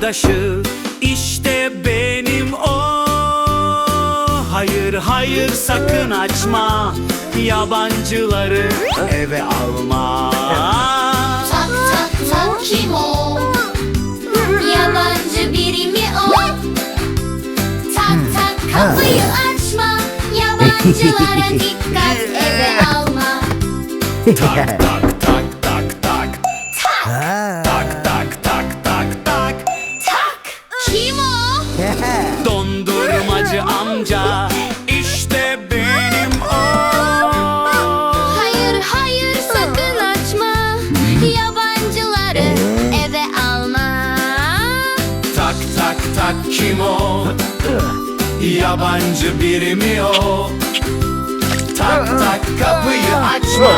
arkadaşı. İşte benim o. Hayır hayır sakın açma. Yabancıları eve alma. Tak tak tak kim o? Yabancı biri mi o? Tak tak kapıyı açma. Yabancılara dikkat eve alma. Tak tak Kim o? Yabancı biri mi o? Tak tak kapıyı açma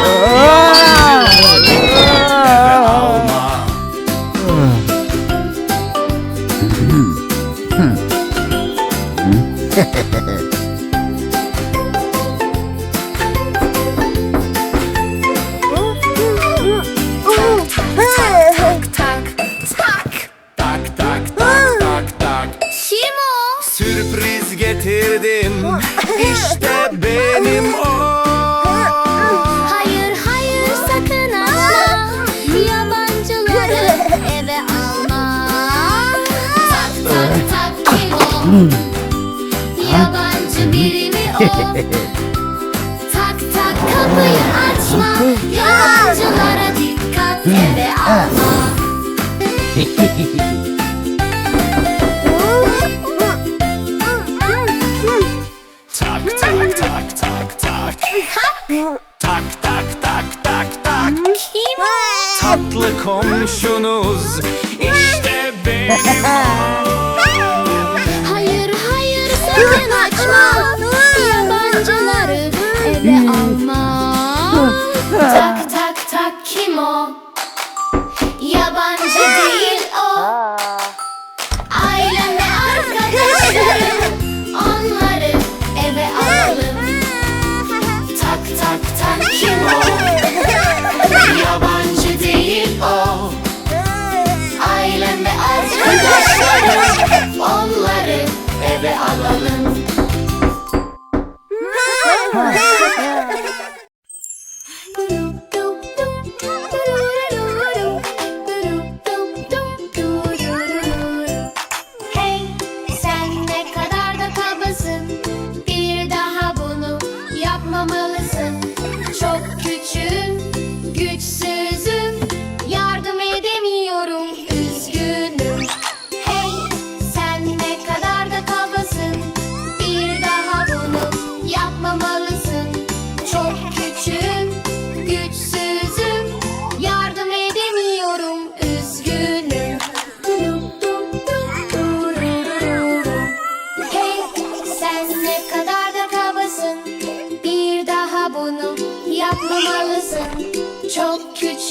Yabancı Nefes alma Hehehe Yabancı biri mi o? tak tak kapıyı açma. Yabancılara dikkat eve alma. tak tak tak tak tak. tak tak tak tak tak. Kim? Tatlı komşunuz. İşte benim o. Flash 我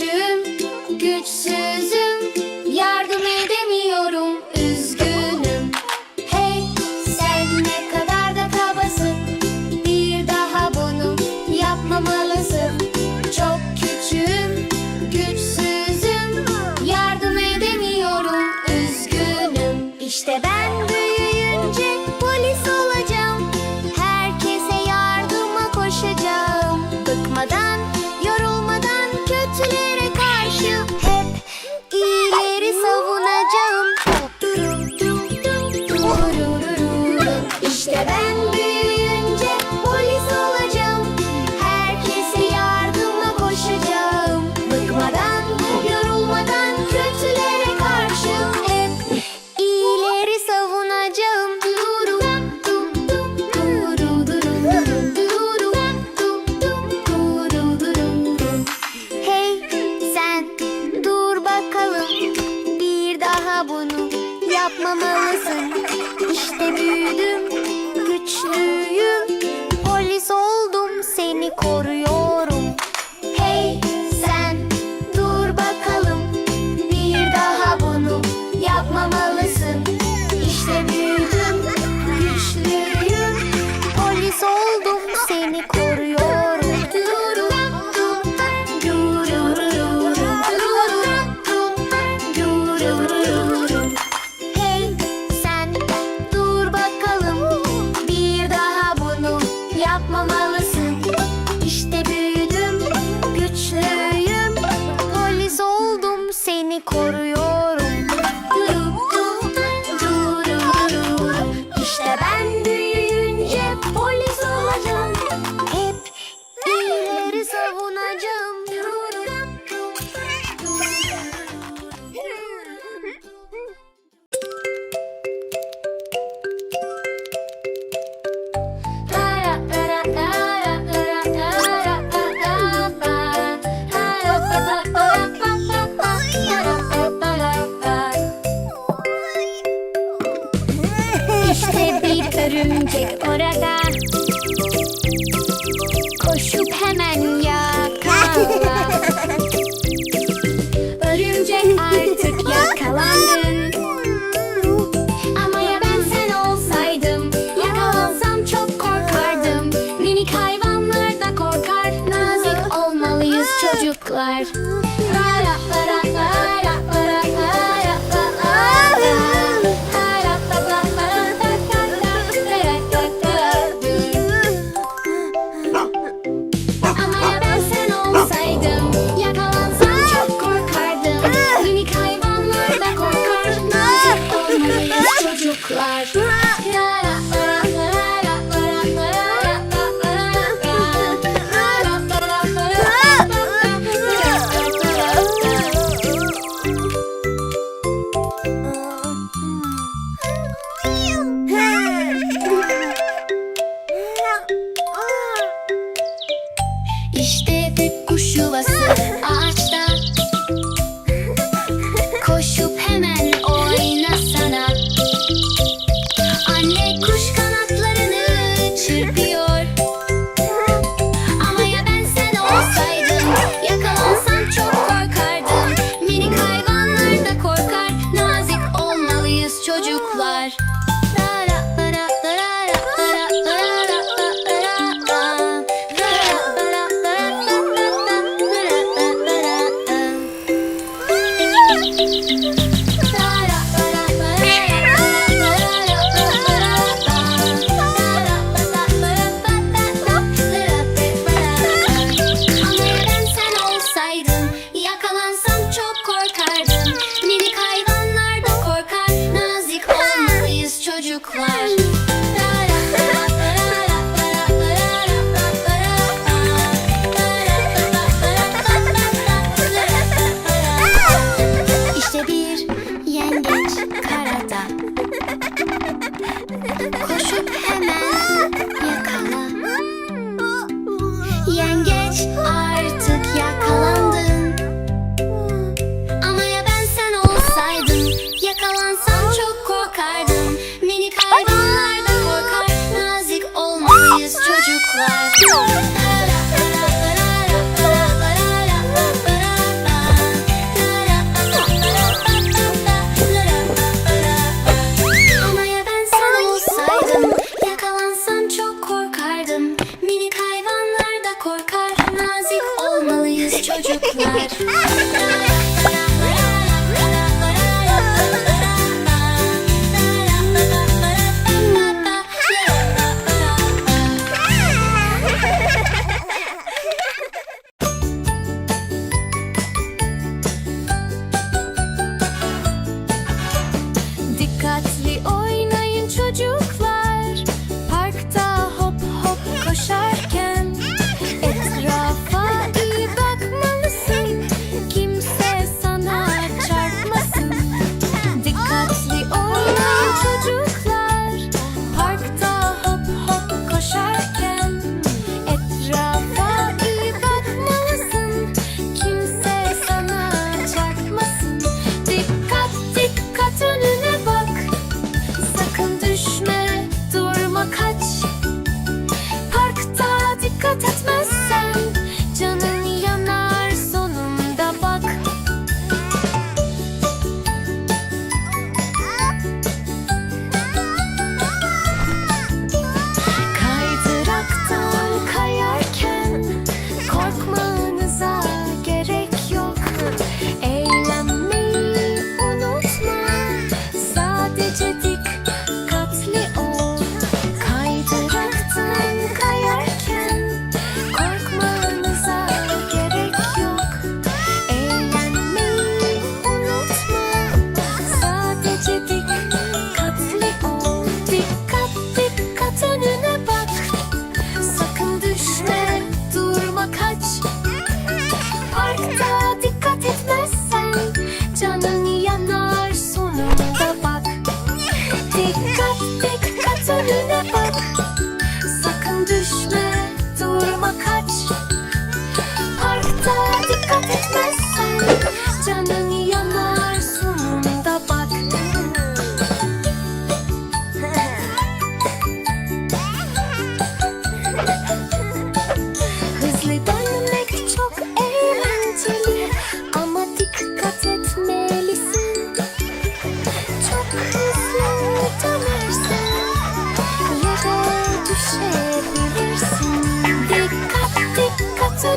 you yapmamalısın. İşte büyüdüm.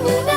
Love